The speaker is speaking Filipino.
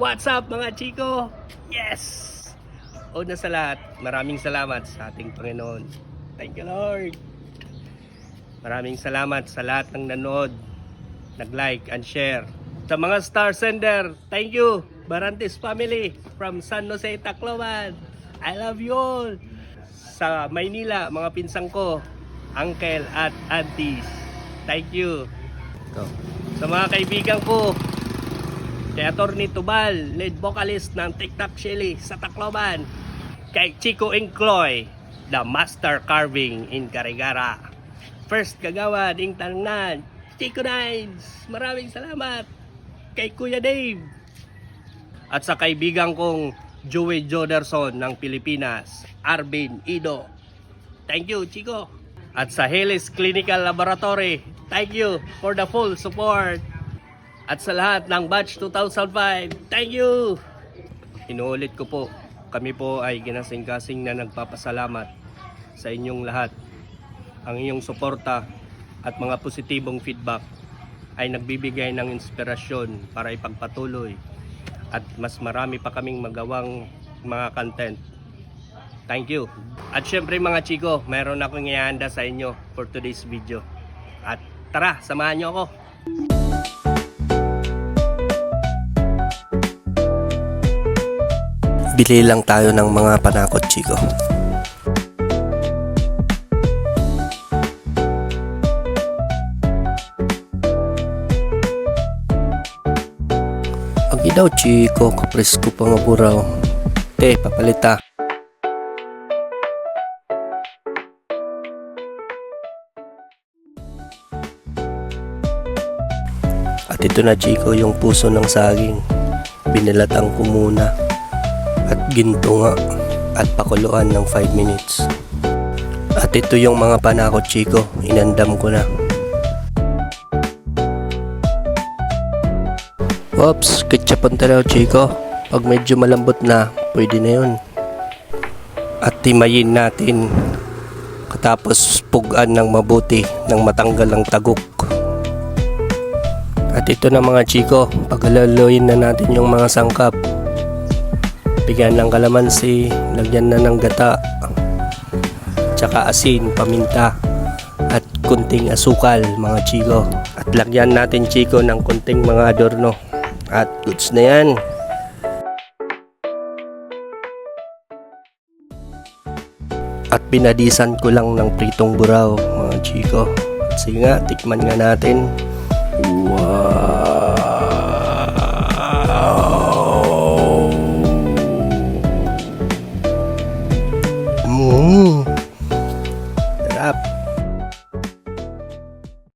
What's up mga chiko? Yes! Una sa lahat, maraming salamat sa ating Panginoon. Thank you Lord. Maraming salamat sa lahat ng nanood, nag-like and share. Sa mga star sender, thank you. Barantes family from San Jose, Tacloban. I love you all. Sa Maynila, mga pinsang ko, uncle at aunties. Thank you. Ito. Sa mga kaibigan ko, kay Atty. Tubal, lead vocalist ng TikTok Shelly sa Tacloban. Kay Chico Incloy, the master carving in Carigara. First kagawad ing tanan, Chico Nines. Maraming salamat kay Kuya Dave. At sa kaibigan kong Joey Joderson ng Pilipinas, Arvin Ido. Thank you, Chico. At sa Helis Clinical Laboratory, thank you for the full support. At sa lahat ng batch 2005, thank you! Inuulit ko po, kami po ay ginasing-kasing na nagpapasalamat sa inyong lahat. Ang inyong suporta at mga positibong feedback ay nagbibigay ng inspirasyon para ipagpatuloy at mas marami pa kaming magawang mga content. Thank you. At syempre mga chiko, mayroon akong ihanda sa inyo for today's video. At tara, samahan nyo ako. Bili lang tayo ng mga panakot, Chico. Ang daw, Chico, kapresko pa nga buraw. Te, papalita. At ito na, Chico, yung puso ng saging. Binalatan ko muna at ginto nga at pakuluan ng 5 minutes. At ito yung mga panakot chiko, inandam ko na. Oops, ketchupan talaw chiko. Pag medyo malambot na, pwede na yun. At timayin natin katapos pugan ng mabuti nang matanggal ang tagok. At ito na mga chiko, paglalaloyin na natin yung mga sangkap. Bigyan ng kalamansi, lagyan na ng gata, tsaka asin, paminta, at kunting asukal mga chiko. At lagyan natin chiko ng kunting mga adorno. At goods na yan. At pinadisan ko lang ng pritong buraw mga chiko. At sige nga, tikman nga natin. Wow! Oh.